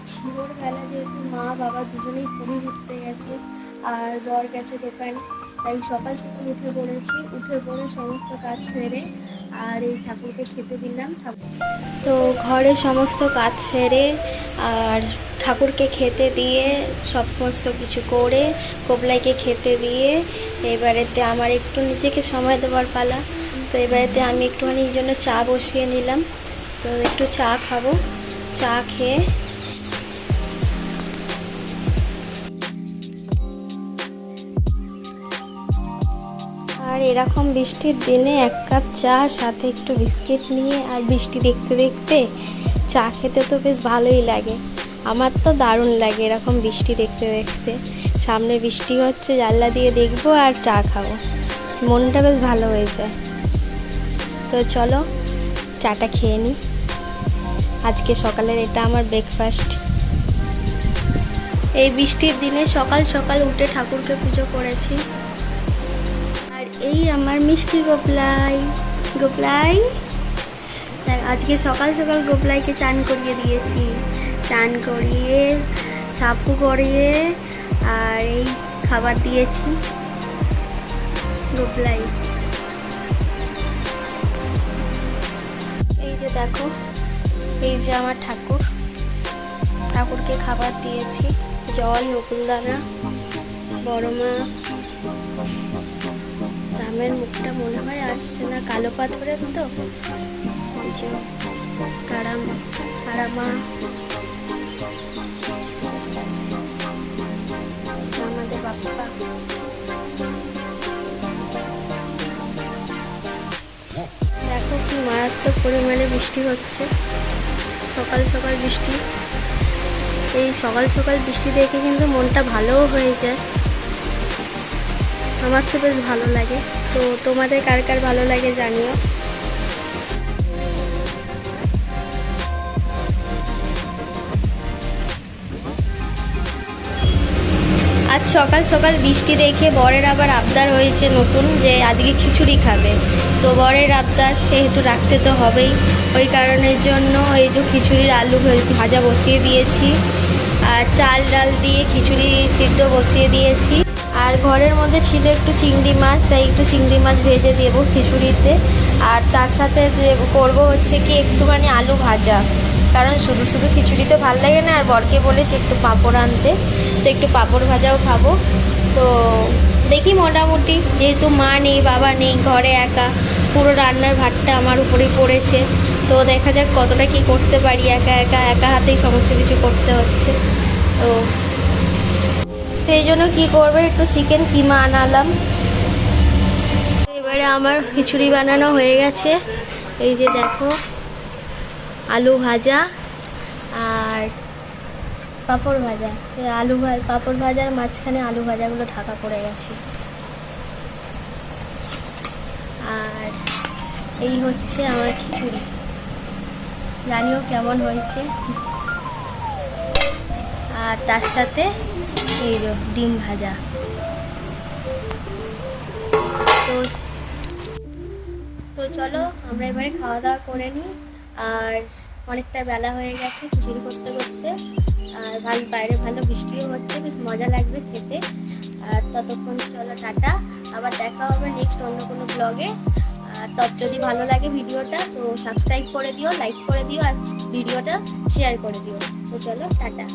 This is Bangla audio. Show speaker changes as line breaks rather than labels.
আজ ভোরবেলা যেহেতু মা, বাবা দুজনেই পুরী ঘুরতে গেছে আর বর গেছে দোকানে। তাই সকাল সকাল উঠে পড়েছি। উঠে পড়ে সমস্ত কাজ সেরে আর এই ঠাকুরকে খেতে দিলাম। ঠাকুর তো ঘরে সমস্ত কাজ সেরে আর ঠাকুরকে খেতে দিয়ে সমস্ত কিছু করে কোবলাইকে খেতে দিয়ে এবারেতে আমার একটু নিজেকে সময় দেওয়ার পালা। তো এবারেতে আমি একটুখানি জন্য চা বসিয়ে নিলাম। তো একটু চা খাব। চা খেয়ে আর এরকম বৃষ্টির দিনে এক কাপ চা, সাথে একটু বিস্কিট নিয়ে আর বৃষ্টি দেখতে দেখতে চা খেতে তো বেশ ভালোই লাগে। আমার তো দারুণ লাগে এরকম বৃষ্টি দেখতে দেখতে। সামনে বৃষ্টি হচ্ছে, জানলা দিয়ে দেখব আর চা খাব। মনটা বেশ ভালো হয়ে যায়। তো চলো, চাটা খেয়ে নিই আজকে সকালের এটা আমার ব্রেকফাস্ট এই বৃষ্টির দিনে সকাল সকাল উঠে ঠাকুরকে পুজো করেছি। এই আমার মিষ্টি গোপলাই। গোপলাই? আজকে সকাল সকাল গোপলাইকে চান করিয়ে দিয়েছি। চান করিয়ে, সাপু করিয়ে, আর এই খাবার দিয়েছি। গোপলাই। এই যে দেখো, এই যে আমার ঠাকুর। ঠাকুরকে খাবার দিয়েছি। জল নকুলদানা বড় মা। রামের মুখটা মনে হয় আসছে না কালো পাথরের তো। কারামা। আমাদের বাপ্পা। দেখো কি মারাত্মক পরিমাণে বৃষ্টি হচ্ছে। সকাল সকাল বৃষ্টি। এই সকাল সকাল বৃষ্টি দেখে কিন্তু মনটা ভালোও হয়ে যায়। আমার তো বেশ ভালো লাগে। তো তোমাদের কার কার ভালো লাগে জানিও। আজ সকাল সকাল বৃষ্টি দেখে বরের আবার আবদার হয়েছে নতুন, যে আজকে খিচুড়ি খাবে। তো বরের আবদার সেহেতু রাখতে তো হবেই। ওই কারণের জন্য এই যে খিচুড়ির আলু ভাজা বসিয়ে দিয়েছি। আর চাল ডাল দিয়ে খিচুড়ি সিদ্ধ বসিয়ে দিয়েছি। আর ঘরের মধ্যে ছিল একটু চিংড়ি মাছ, তাই একটু চিংড়ি মাছ ভেজে দেবো খিচুড়িতে। আর তার সাথে করব হচ্ছে কি একটুখানি আলু ভাজা। কারণ শুধু শুধু খিচুড়ি তো ভালো লাগে না, আর বরকে বলেছি একটু পাঁপড় আনতে। তো একটু পাঁপড় ভাজাও খাব। তো দেখি মোটামুটি, যেহেতু মা নেই, বাবা নেই, ঘরে একা, পুরো রান্নার ভাতটা আমার উপরেই পড়েছে। তো দেখা যাক কতটা কি করতে পারি, একা একা একা হাতেই সমস্ত কিছু করতে হচ্ছে। তো সেই জন্য কি করবে, একটু চিকেন কিমা আনালাম। এবারে আমার খিচুড়ি বানানো হয়ে গেছে। এই যে দেখো, আলু ভাজা আর পাঁপড় ভাজা। আলু ভা- পাঁপড় ভাজার মাঝখানে আলু ভাজাগুলো ঢাকা পড়ে গেছে। আর এই হচ্ছে আমার খিচুড়ি। জানিও কেমন হয়েছে। আর তার সাথে ডিম ভাজা। তো তো চলো, আমরা এবারে খাওয়া দাওয়া করে নিই। আর অনেকটা বেলা হয়ে গেছে খিচুড়ি করতে করতে। আর ভালো, বাইরে ভালো বৃষ্টিও হচ্ছে, বেশ মজা লাগবে খেতে। আর ততক্ষণ চলো, টাটা। আবার দেখা হবে নেক্সট অন্য কোনো ব্লগে আর তত, যদি ভালো লাগে ভিডিওটা, তো সাবস্ক্রাইব করে দিও লাইক করে দিও, আর ভিডিওটা শেয়ার করে দিও। তো চলো, টাটা।